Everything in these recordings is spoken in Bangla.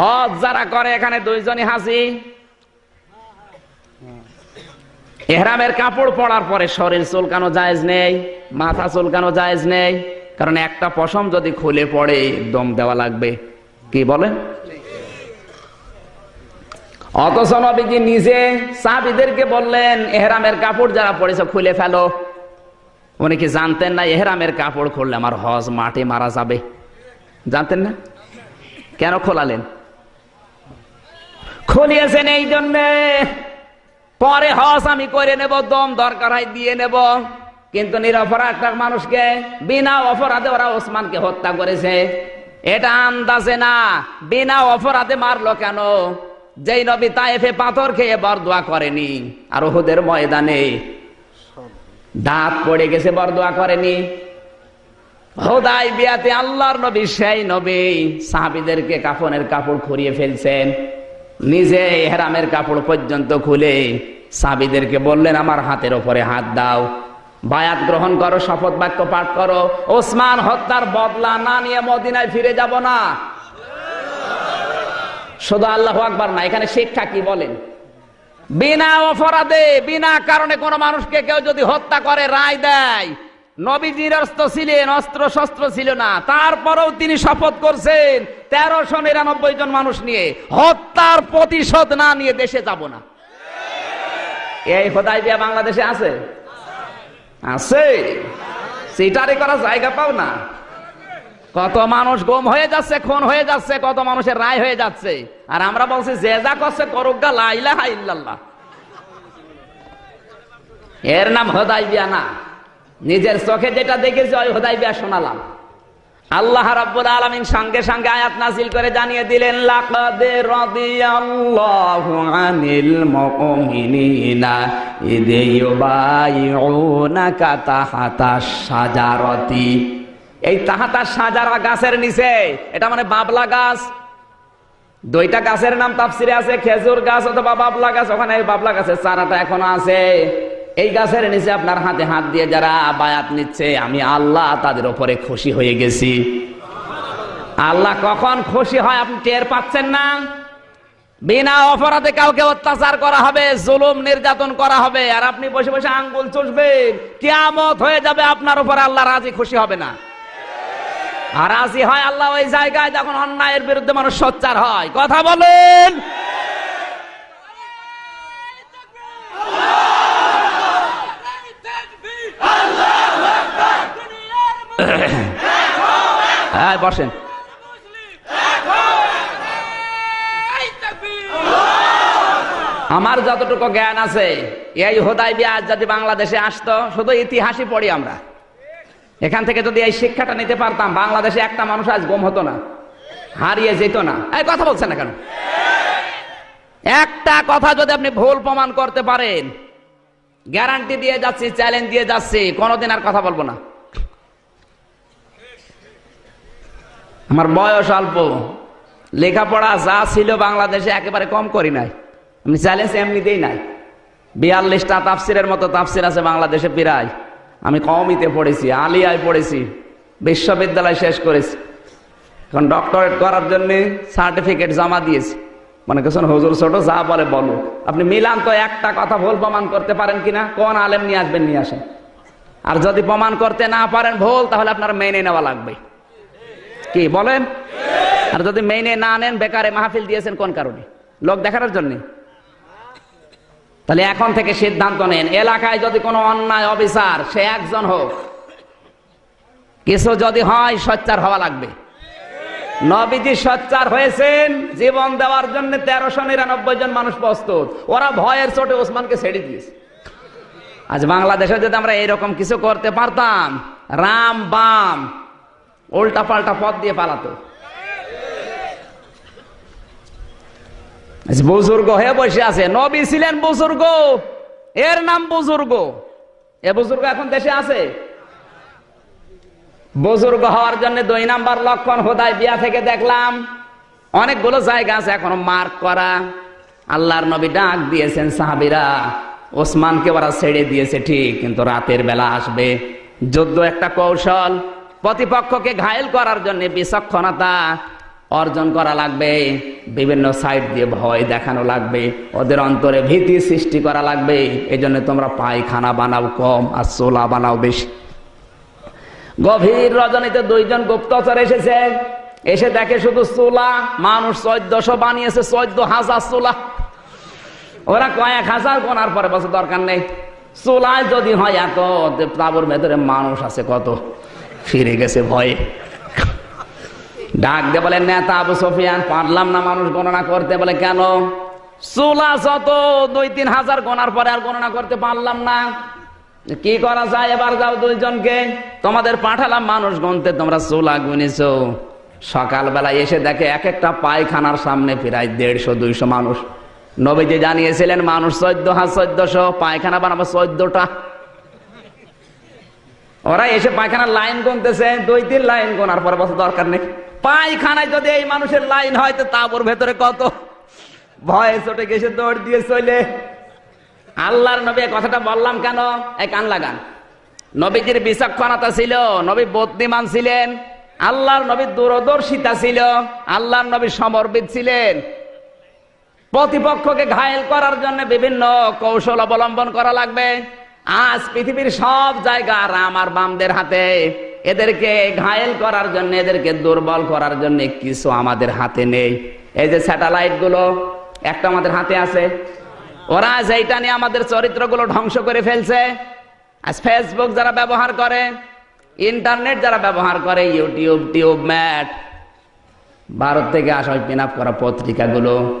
হজ যারা করে, এখানে দুইজনই হাসি এহরামের কাপড় পরার পরে শরীর চুলকানো জায়েজ নেই, মাথা চুলকানো জায়েজ নেই, কারণ একটা পশম যদি খুলে পড়ে, দম দেওয়া লাগবে। কি বলেন? অথচ নবীজি নিজে সাহাবিদেরকে বললেন, এহরামের কাপড় যারা পড়েছে খুলে ফেলো। উনি কি জানতেন না, এহরামের কাপড় খুললে আমার হজ মাঠে মারা যাবে? জানতেন না? কেন খোলালেন? খুলিয়েছেন এই জন্যে। পরে হস আমি করে নেব, দম দরকার হয়, দিয়ে নেব। কিন্তু নিরপরাধ মানুষকে, বিনা অপরাধে ওরা ওসমানকে হত্যা করেছে। এটা আন্দাজে না, বিনা অপরাধে মারলো কেন? যেই নবী তাইফে পাথর খেয়ে বরদোয়া করেনি, আর ওহুদের ময়দানে দাঁত পড়ে গেছে, বরদোয়া করেনি। হোদাই বিয়াতে আল্লাহর নবী, সেই নবী সাহাবিদেরকে কাফনের কাপড় খুরিয়ে ফেলছেন। নিজে হেরামের কাপড় পর্যন্ত খুলে সাবিদেরকে বললেন, আমার হাতের ওপরে হাত দাও। বায়াত গ্রহণ করো, শপথ বাক্য পাঠ করো। ওসমান হত্যার বদলা না নিয়ে মদিনায় ফিরে যাব না। শুধু আল্লাহ আকবার না, এখানে শিক্ষা কি বলেন? বিনা অপরাধে, বিনা কারণে কোন মানুষকে কেউ যদি হত্যা করে, রায় দেয়। নবীজির অস্ত্র ছিলেন অস্ত্র শস্ত্র ছিল না। তারপরেও তিনি শপথ করছেন, তেরোশো নিরানব্বই জন মানুষ নিয়ে। হত্যার প্রতিশোধ না নিয়ে দেশে যাব না। এই হোদাই বিয়া বাংলাদেশে আছে? আছে। করার জায়গা পাও না। কত মানুষ গম হয়ে যাচ্ছে, খুন হয়ে যাচ্ছে, কত মানুষের রায় হয়ে যাচ্ছে। আর আমরা বলছি, যে যা করছে করুক লাইলা এর নাম হোদাই বিয়া না। নিজের চোখে যেটা দেখেছি, ওই হোদাই বিয়া শোনালাম। আল্লাহ রাব্বুল আলামিন সঙ্গে সঙ্গে আয়াত নাজিল করে জানিয়ে দিলেন, লাকাদ রাদিয়াল্লাহু আনিল মুমিনিনা, ইদ ইউবাইউনাকা তাহাতা শাজারাতি। এই তাহাতা সাজারা গাছের নিচে, এটা মানে বাবলা গাছ। দুইটা গাছের নাম তাফসিরে আছে, খেজুর গাছ অথবা বাবলা গাছ, ওখানে বাবলা গাছের চারাটা এখনও আছে। এই গাছের নিচে আপনার হাতে হাত দিয়ে যারা বায়াত নিচ্ছে, আমি আল্লাহ তাদের উপরে খুশি হয়ে গেছি। আল্লাহ কখন খুশি হয় আপনি টের পাচ্ছেন না? বিনা অপরাধে কাউকে অত্যাচার করা হবে, জুলুম নির্যাতন করা হবে, আর আপনি বসে বসে আঙ্গুল চুষবেন কিয়ামত হয়ে যাবে, আপনার উপরে আল্লাহ রাজি খুশি হবে না। আর রাজি হয় আল্লাহ ওই জায়গায় যখন অন্যায়ের বিরুদ্ধে মানুষ সোচ্চার হয়। কথা বলেন হ্যাঁ বসেন। আমার যতটুকু জ্ঞান আছে, এই হোদাই আজ যদি বাংলাদেশে আসতো, শুধু ইতিহাসই পড়ি আমরা। এখান থেকে যদি এই শিক্ষাটা নিতে পারতাম, বাংলাদেশে একটা মানুষ আজ গম হতো না, হারিয়ে যেত না। এই কথা বলছেন না কেন? একটা কথা যদি আপনি ভুল প্রমাণ করতে পারেন, গ্যারান্টি দিয়ে যাচ্ছি, চ্যালেঞ্জ দিয়ে যাচ্ছি, কোনোদিন আর কথা বলব না। আমার বয়স অল্প। লেখাপড়া যা ছিল বাংলাদেশে একেবারে কম করি নাই। আমি চ্যালেঞ্জ এমনিতেই নাই। বিয়াল্লিশটা তাফসিরের মতো তাফসির আছে বাংলাদেশে প্রায়। আমি কমিতে পড়েছি, আলিয়ায় পড়েছি, বিশ্ববিদ্যালয় শেষ করেছি। এখন ডক্টরেট করার জন্য সার্টিফিকেট জমা দিয়েছি। মনে করছেন, হজুর ছোট, যা বলে বলো। আপনি মিলান তো একটা কথা ভুল প্রমাণ করতে পারেন কিনা? কোন আলেম নিয়ে আসবেন, নিয়ে আসেন। আর যদি প্রমাণ করতে না পারেন ভুল, তাহলে আপনার মেনে নেওয়া লাগবে। কি বলেন? আর যদি মেনে না নেন, বেকারে মাহফিল দিয়েছেন কোন কারণে? লোক দেখানোর জন্য? তাহলে এখন থেকে সিদ্ধান্ত নেন, এলাকায় যদি কোনো অন্যায় অফিসার সে একজন হোক। কিছু যদি হয়, সচ্চার হওয়া লাগবে। নবীজি সচ্চার হয়েছেন, জীবন দেওয়ার জন্য তেরোশো নিরানব্বই জন মানুষ প্রস্তুত। ওরা ভয়ের চোটে ওসমানকে ছেড়ে দিয়েছে। আজ বাংলাদেশে যদি আমরা এরকম কিছু করতে পারতাম, রাম বাম উল্টা পাল্টা পথ দিয়ে পালাতো। বুজুর্গ হয়ে বসে আছে। নবী ছিলেন বুজুর্গ। এর নাম বুজুর্গ। এ বুজুর্গ এখন দেশে আছে? বুজুর্গ হওয়ার জন্য দুই নাম্বার লক্ষণ হোদায় বিয়া থেকে দেখলাম। অনেকগুলো জায়গা আছে এখনও মার্ক করা। আল্লাহর নবী ডাক দিয়েছেন, সাহাবিরা, ওসমানকে ওরা ছেড়ে দিয়েছে, ঠিক, কিন্তু রাতের বেলা আসবে। যুদ্ধ একটা কৌশল। প্রতিপক্ষকে ঘায়েল করার জন্য বিচক্ষণতা অর্জন করা লাগবে, বিভিন্ন সাইড দিয়ে ভয় দেখানো লাগবে, ওদের অন্তরে ভীতি সৃষ্টি করা লাগবে এই জন্য তোমরা পায়খানা বানাও কম আর সোলা বানাও বেশি। গভীর রজনীতে দুইজন গুপ্তচর এসেছে, এসে দেখে শুধু চুলা, মানুষ চোদ্দশো বানিয়েছে, চোদ্দ হাজার চুলা। ওরা কয়েক হাজার গোনার পরে বছর দরকার নেই। চুলায় যদি হয় এত তাবুর ভেতরে মানুষ আছে কত। ফিরে গেছে ভয়ে। ডাক দিয়ে বলে, নেতা আবু সফিয়ান, পারলাম না মানুষ গণনা করতে। বলে, কেন? চুলা যত দুই তিন হাজার গোনার পরে আর গণনা করতে পারলাম না। কি করা যায়? এবার যাও দুইজনকে। তোমাদের পাঠালাম মানুষ গনতে তোমরা চুলা গুনেছো। সকালবেলা এসে দেখে এক একটা পায়খানার সামনে প্রায় দেড়শো, দুইশো মানুষ। নবীজি জানিয়েছিলেন, মানুষ চোদ্দ হাজার চোদ্দশো, পায়খানা বানাবো চোদ্দটা। ওরা এসে পায়খানার লাইন গুনতেছে, দুই তিন লাইন গোনার পরে বছর দরকার নেই। পায়খানায় যদি এই মানুষের লাইন হয়, তো তাবর ভেতরে কত? ভয়ে চটে গেছে দৌড় দিয়ে চলে। আল্লাহর নবী কথাটা বললাম কেন? এই কান লাগান। নবীজির বিচক্ষণতা ছিল, নবী বদ্যিমান ছিলেন, আল্লাহর নবী দূরদর্শিতা ছিল, আল্লাহর নবী সমর্পিত ছিলেন। প্রতিপক্ষকে ঘায়েল করার জন্য বিভিন্ন কৌশল অবলম্বন করা লাগবে। আজ পৃথিবীর সব জায়গা রাম আর বামদের হাতে। এদেরকে ঘায়েল করার জন্য, এদেরকে দুর্বল করার জন্য কিছু আমাদের হাতে নেই। এই যে স্যাটেলাইটগুলো একটা আমাদের হাতে আছে। ওরা যেটা নিয়ে আমাদের চরিত্রগুলো ধ্বংস করে ফেলছে। আজ ফেসবুক যারা ব্যবহার করে, ইন্টারনেট যারা ব্যবহার করে ইউটিউব টিউব ম্যাট ভারত থেকে আসা পিন করা পত্রিকাগুলো।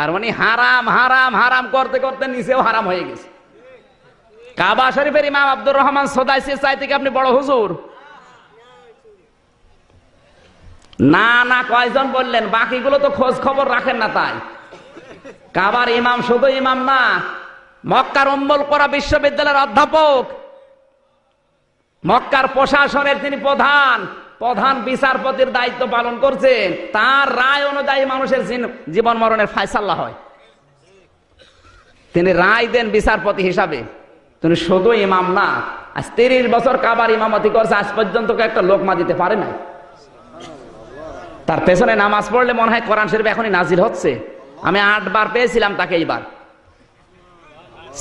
আর উনি হারাম হারাম হারাম করতে করতে নিচেও হারাম হয়ে গেছে। কাবা শরীফের ইমাম আব্দুর রহমান সদাইসি চাই থেকে আপনি বড় হুজুর। না না, কয়জন বললেন? বাকিগুলো তো খোঁজ খবর রাখেন না তাই। কাবার ইমাম শুধু ইমাম না, মক্কার অম্বল করা বিশ্ববিদ্যালয়ের অধ্যাপক, মক্কার প্রশাসনের তিনি প্রধান। প্রধান বিচারপতির দায়িত্ব পালন করছেন তার রায় অনুযায়ী মানুষের জীবন মরণের ফায়সাল্লা হয়। তিনি রায় দেন বিচারপতি হিসাবে। তিনি শুধু ইমাম না, আজ তিরিশ বছর কাবার ইমামতি করছে, আজ পর্যন্ত একটা লোকমা দিতে পারে না তার পেছনে নামাজ পড়লে মনে হয় কোরআন শরীফ এখনই নাজির হচ্ছে। আমি আটবার পেয়েছিলাম তাকে এইবার।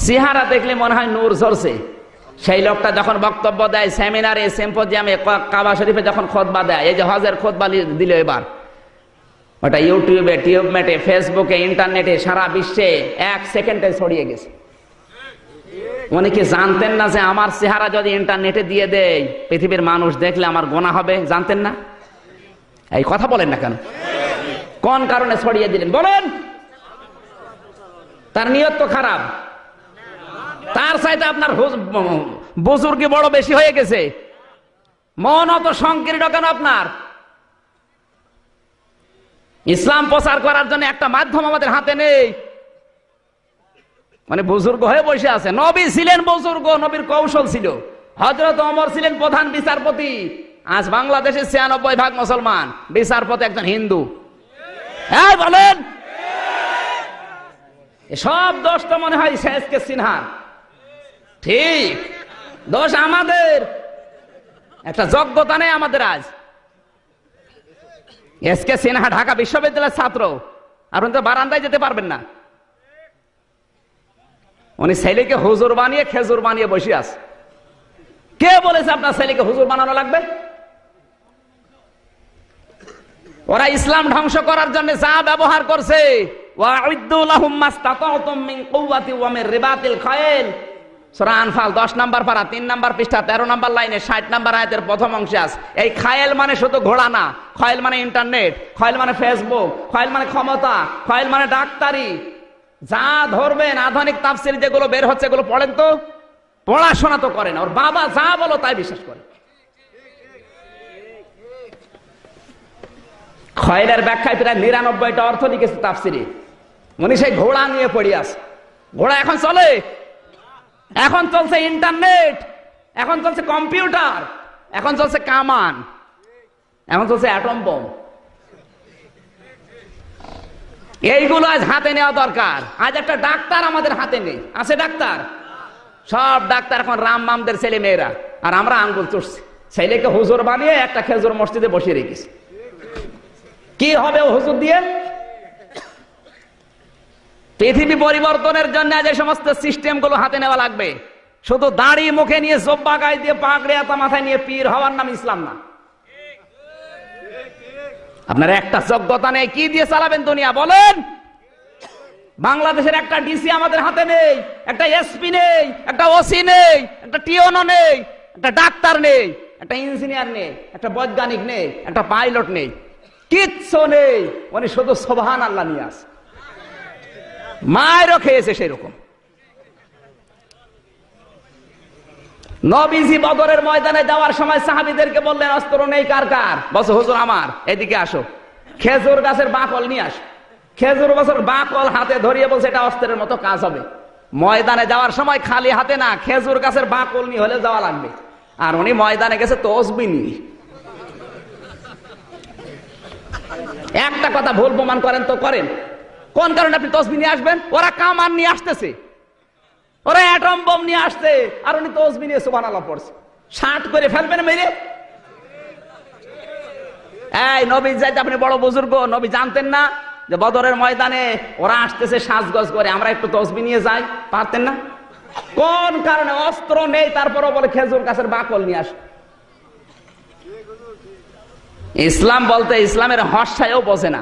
সিহারা দেখলে মনে হয় নূর ঝরছে। সেই লোকটা যখন বক্তব্য দেয়, সেমিনারে, সেম্পোজিয়ামে কাবা শরীফে যখন খোদবা দেয়, এই যে হজের খোদবা দিল এবার। ওটা ইউটিউবে, টিউবমেটে, ফেসবুকে, ইন্টারনেটে, সারা বিশ্বে এক সেকেন্ডে ছড়িয়ে গেছে। উনি কি জানতেন না যে আমার চেহারা যদি ইন্টারনেটে দিয়ে দেয়, পৃথিবীর মানুষ দেখলে আমার গোনা হবে? জানতেন না? এই কথা বলেন না কেন? কোন কারণে ছড়িয়ে দিলেন? বলেন! তার নিয়ত তো খারাপ। তার সাইতে আপনার বুজুর্গি বড় বেশি হয়ে গেছে। মন অত সংকীর্ণ কেন আপনার? ইসলাম প্রচার করার জন্য একটা মাধ্যম আমাদের হাতে নেই। মানে বুজুর্গ হয়ে বসে আছে। নবী ছিলেন বুজুর্গ, নবীর কৌশল ছিল। হজরত অমর ছিলেন প্রধান বিচারপতি। আজ বাংলাদেশে ছিয়ানব্বই ভাগ মুসলমান, বিচারপতি একজন হিন্দু। হ্যাঁ বলেন! সব দোষ তো মনে হয় শেষকে ঠিক। দোষ আমাদের। একটা যোগ্যতা নেই আমাদের আজ। এস কে সিনহা ঢাকা বিশ্ববিদ্যালয়ের ছাত্র। আর উনি তো বারান্দায় যেতে পারবেন না। উনি ছেলেকে হুজুর বানিয়ে খেজুর বানিয়ে বসে আছে। কে বলেছে আপনার ছেলেকে হুজুর বানানো লাগবে? ওরা ইসলাম ধ্বংস করার জন্য যা ব্যবহার করছে। ওয়াউদ্দু লাহুম মাস্তাতাতুম মিন কুওয়াতি ওয়া মিন রিবাতিল খায়ল সূরা আনফাল 10 নাম্বার পারা 3 নাম্বার পৃষ্ঠা 13 নাম্বার লাইনে 60 নাম্বার আয়াতের প্রথম অংশে আছে। এই খায়েল মানে শুধু ঘোড়া না, খায়েল মানে ইন্টারনেট, খায়েল মানে ফেসবুক, খায়েল মানে ক্ষমতা, খায়েল মানে ডাক্তারি। যা ধরবেন আধুনিক তাফসির যেগুলো বের হচ্ছে, এগুলো পড়েন তো? পড়াশোনা তো করেন, ওর বাবা যা বলো তাই বিশ্বাস করে খয়েলের ব্যাখ্যায় প্রায় নিরানব্বইটা অর্থ লিখেছে তাফসিরে। উনি সেই ঘোড়া নিয়ে পড়ি আছে। ঘোড়া এখন চলে এখন চলছে ইন্টারনেট, এখন চলছে কম্পিউটার, এখন চলছে কামান, এখন চলছে অ্যাটম বোম এইগুলো আজ হাতে নেওয়া দরকার। আজ একটা ডাক্তার আমাদের হাতে নেই। আছে ডাক্তার? সব ডাক্তার এখন রাম মামদের ছেলে মেয়েরা আর আমরা আঙ্গুল চড়ছি ছেলেকে হুজুর বানিয়ে একটা খেজুর মসজিদে বসিয়ে রেখেছি। কি হবে হুজুর দিয়ে? পৃথিবী পরিবর্তনের জন্য যে সমস্ত সিস্টেমগুলো হাতে নেওয়া লাগবে, শুধু দাড়ি মুখে নিয়ে জব্বা গায়ে দিয়ে পাগড়ে এত মাথায় নিয়ে পীর হওয়ার নাম ইসলাম না। আপনার একটা যোগ্যতা নেই, কি দিয়ে চালাবেন দুনিয়া বলেন? বাংলাদেশের একটা ডিসি আমাদের হাতে নেই, একটা এসপি নেই, একটা ওসি নেই, একটা টিওনো নেই, একটা ডাক্তার নেই, একটা ইঞ্জিনিয়ার নেই, একটা বৈজ্ঞানিক নেই, একটা পাইলট নেই। কিচ্ছু নেই, উনি শুধু সোভান আল্লাহ নিয়ে আসে। মায়েরও খেয়েছে সেরকম। নবীজি বদরের ময়দানে যাওয়ার সময় সাহাবিদেরকে বললেন, অস্ত্র নেই কার কার? বস হুজুর আমার, এদিকে আসো। খেজুর গাছের বাকল নিয়ে আসো। খেজুর গাছের বাকল হাতে ধরিয়ে বলছে, এটা অস্ত্রের মতো কাজ হবে। ময়দানে যাওয়ার সময় খালি হাতে না, খেজুর গাছের বাকল নিয়ে হলে যাওয়া লাগবে। আর উনি ময়দানে গেছে তসবি নিয়ে। একটা কথা ভুল প্রমাণ করেন তো করেন। কোন কারণে আপনি তসবি নিয়ে আসবেন? ওরা কামান নিয়ে আসতেছে। ওরা অ্যাটম বোম নিয়ে আসছে। আর উনি তসবি নিয়ে সুবান আল্লাহ পড়ছে। ষাট করে ফেলবেন মেরে? এই নবী যাইতে আপনি বড় বুজুর্গ, নবী জানতেন না যে বদরের ময়দানে ওরা আসতেছে সাজগজ করে। আমরা একটু তসবি নিয়ে যাই। পারতেন না? কোন কারণে অস্ত্র নেই, তারপরও বলে খেজুর গাছের বাকল নিয়ে আস। ইসলাম বলতে ইসলামের হর্ষায়ও বোঝে না।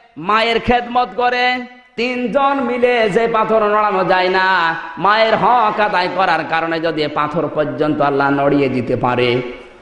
মায়ের খেদমত করে, তিনজন মিলে যে পাথর নড়ানো যায় না, মায়ের হক আদায় করার কারণে যদি পাথর পর্যন্ত আল্লাহ নড়িয়ে দিতে পারে।